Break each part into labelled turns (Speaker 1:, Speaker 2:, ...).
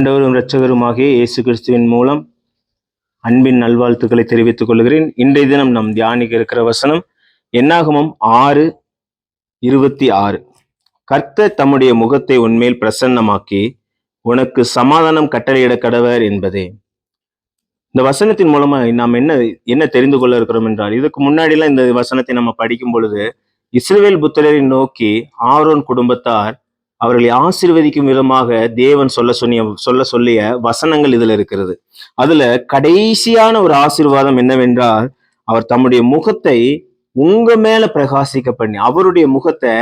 Speaker 1: இரட்சகருமாகிய இயேசு கிறிஸ்துவின் மூலம் அன்பின் நல்வாழ்த்துக்களை தெரிவித்துக் கொள்கிறேன். இன்றைய தினம் நம் தியானிக்க இருக்கிற வசனம் என்னாகமும் ஆறு இருபத்தி ஆறு. கர்த்தர் தம்முடைய முகத்தை உன்மேல் பிரசன்னமாக்கி உனக்கு சமாதானம் கட்டளையிட கடவர் என்பதே. இந்த வசனத்தின் மூலமா நாம் என்ன என்ன தெரிந்து கொள்ள இருக்கிறோம் என்றால் இதுக்கு முன்னாடிலாம் இந்த வசனத்தை நம்ம படிக்கும் பொழுது இஸ்ரேல் புத்திரரை நோக்கி ஆரோன் குடும்பத்தார் அவர்களை ஆசிர்வதிக்கும் விதமாக தேவன் சொல்ல சொன்னிய சொல்ல சொல்லிய வசனங்கள் இதுல இருக்கிறது. அதுல கடைசியான ஒரு ஆசீர்வாதம் என்னவென்றால் அவர் தம்முடைய முகத்தை உங்க மேல பிரகாசிக்க பண்ணி அவருடைய முகத்தை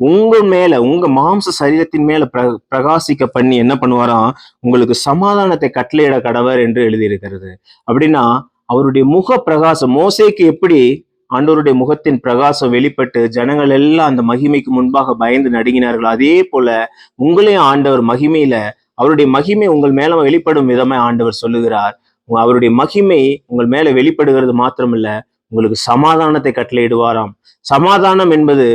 Speaker 1: உங்க மேல உங்க மாம்ச சரீரத்தின் மேல பிர பிரகாசிக்க பண்ணி என்ன பண்ணுவாராம் உங்களுக்கு சமாதானத்தை கட்டளையிட கடவர் என்று எழுதியிருக்கிறது. அப்படின்னா அவருடைய முக பிரகாசம் மோசேக்கு எப்படி ஆண்டவருடைய முகத்தின் பிரகாசம் வெளிப்பட்டு ஜனங்கள் எல்லாம் அந்த மகிமைக்கு முன்பாக பயந்து நடுங்கினார்கள். அதே போல உங்களையும் ஆண்டவர் மகிமையில அவருடைய மகிமை உங்கள் மேல வெளிப்படும் விதமாய் ஆண்டவர் சொல்லுகிறார். அவருடைய மகிமை உங்கள் மேல வெளிப்படுகிறது மாத்திரமல்ல உங்களுக்கு சமாதானத்தை கட்டளையிடுவாராம். சமாதானம் என்பது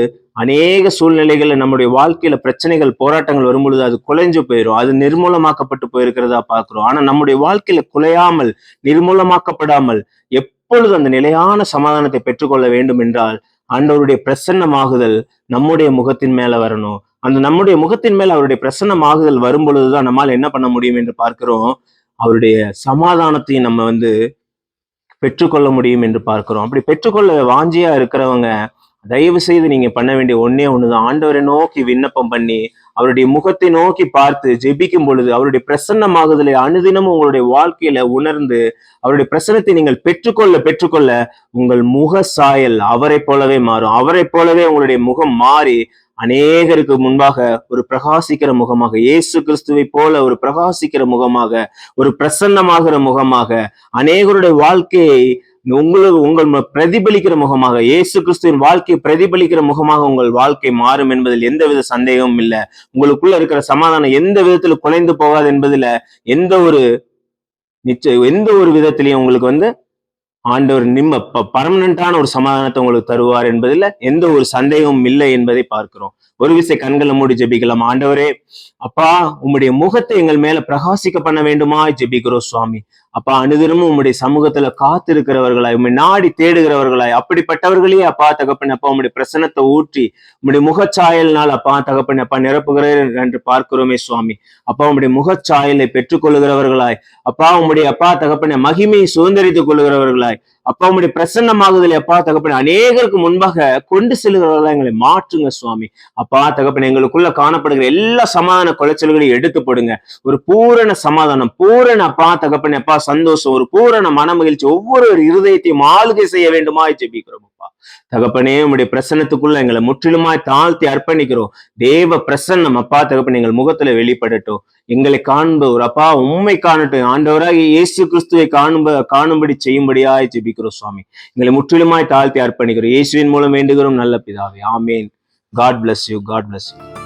Speaker 1: அநேக சூழ்நிலைகள்ல நம்முடைய வாழ்க்கையில பிரச்சனைகள் போராட்டங்கள் வரும்பொழுது அது குலைஞ்சு போயிடும் அது நிர்மூலமாக்கப்பட்டு போயிருக்கிறதா பார்க்கிறோம். ஆனா நம்முடைய வாழ்க்கையில குலையாமல் நிர்மூலமாக்கப்படாமல் எப் எப்பொழுது அந்த நிலையான சமாதானத்தை பெற்றுக்கொள்ள வேண்டும் என்றால் ஆண்டவருடைய பிரசன்னமாகுதல் நம்முடைய முகத்தின் மேல வரணும். அந்த நம்முடைய முகத்தின் மேல அவருடைய பிரசன்னமாகுதல் வரும் பொழுதுதான் நம்மால் என்ன பண்ண முடியும் என்று பார்க்கிறோம். அவருடைய சமாதானத்தையும் நம்ம வந்து பெற்றுக்கொள்ள முடியும் என்று பார்க்கிறோம். அப்படி பெற்றுக்கொள்ள வாஞ்சியா இருக்கிறவங்க தயவு செய்து நீங்க பண்ண வேண்டிய ஒன்னே ஒண்ணுதான். ஆண்டவரை நோக்கி விண்ணப்பம் பண்ணி அவருடைய முகத்தை நோக்கி பார்த்து ஜெபிக்கும் பொழுது அவருடைய பிரசன்னமாகுதலை அனுதினமும் உங்களுடைய வாழ்க்கையில உணர்ந்து அவருடைய பிரசன்னத்தை நீங்கள் பெற்றுக்கொள்ள பெற்றுக்கொள்ள உங்கள் முக சாயல் அவரை போலவே மாறும். அவரை போலவே உங்களுடைய முகம் மாறி அநேகருக்கு முன்பாக ஒரு பிரகாசிக்கிற முகமாக இயேசு கிறிஸ்துவை போல ஒரு பிரகாசிக்கிற முகமாக ஒரு பிரசன்னமாகிற முகமாக அநேகருடைய வாழ்க்கையை உங்களுக்கு உங்கள் பிரதிபலிக்கிற முகமாக இயேசு கிறிஸ்துவின் வாழ்க்கையை பிரதிபலிக்கிற முகமாக உங்கள் வாழ்க்கை மாறும் என்பதில் எந்தவித சந்தேகமும் இல்லை. உங்களுக்குள்ள இருக்கிற சமாதானம் எந்த விதத்தில் குலைந்து போகாது என்பதுல எந்த ஒரு நிச்சயம் எந்த ஒரு விதத்திலையும் உங்களுக்கு வந்து ஆண்டவர் நிம்ம பர்மனண்டான ஒரு சமாதானத்தை உங்களுக்கு தருவார் என்பதில் எந்த ஒரு சந்தேகமும் இல்லை என்பதை பார்க்கிறோம். ஒரு விசை கண்களை மூடி ஜெபிக்கலாம். ஆண்டவரே அப்பா உம்முடைய முகத்தை எங்கள் மேல பிரகாசிக்க பண்ண வேண்டுமா ஜெபிக்கிறோம் சுவாமி. அப்பா அனுதினமும் உம்முடைய சமூகத்துல காத்திருக்கிறவர்களாய் உண்மை நாடி தேடுகிறவர்களாய் அப்படிப்பட்டவர்களே அப்பா தகப்பன் அப்பா உம்முடைய பிரசனத்தை ஊற்றி உம்முடைய முகச்சாயல்னால் அப்பா தகப்பன் அப்பா நிரப்புகிறேன் என்று பார்க்கிறோமே சுவாமி. அப்பா உம்முடைய முகச்சாயலை பெற்றுக்கொள்கிறவர்களாய் அப்பா உம்முடைய அப்பா தகப்பனை மகிமையை சுதந்திரித்துக் கொள்ளுகிறவர்களாய் அப்பா உம்முடைய பிரசன்னமாகுதல் அப்பா தகப்பன் அநேகருக்கு முன்பாக கொண்டு செல்கிறவர்களா எங்களை மாற்றுங்க சுவாமி. அப்பா தகப்பன் எங்களுக்குள்ள காணப்படுகிற எல்லா சமாதான குலைச்சல்களையும் எடுத்து போடுங்க. ஒரு பூரண சமாதானம் பூரண அப்பா தகப்பன் அப்பா சந்தோஷம் ஒரு பூரண மன மகிழ்ச்சி ஒவ்வொரு இருதயத்தையும் ஆளுகை செய்ய வேண்டுமா ஜெபிக்கிறோம் அப்பா. தகப்பனே உடைய பிரசன்னத்துக்குள்ள எங்களை முற்றிலுமாய் தாழ்த்தி அர்ப்பணிக்கிறோம். தேவ பிரசன்னம் அப்பா தகப்பன் எங்கள் முகத்துல வெளிப்படட்டும். எங்களை காண்பவர் அப்பா உண்மை காணட்டும். ஆண்டவராக இயேசு கிறிஸ்துவை காணும்ப காணும்படி செய்யும்படியாய் ஜெபிக்கிறோம் சுவாமி. எங்களை முற்றிலுமாய் தாழ்த்தி அர்ப்பணிக்கிறோம். இயேசுவின் மூலம் வேண்டுகிறோம். நல்ல பிதாவே. ஆமேன். God bless you God bless you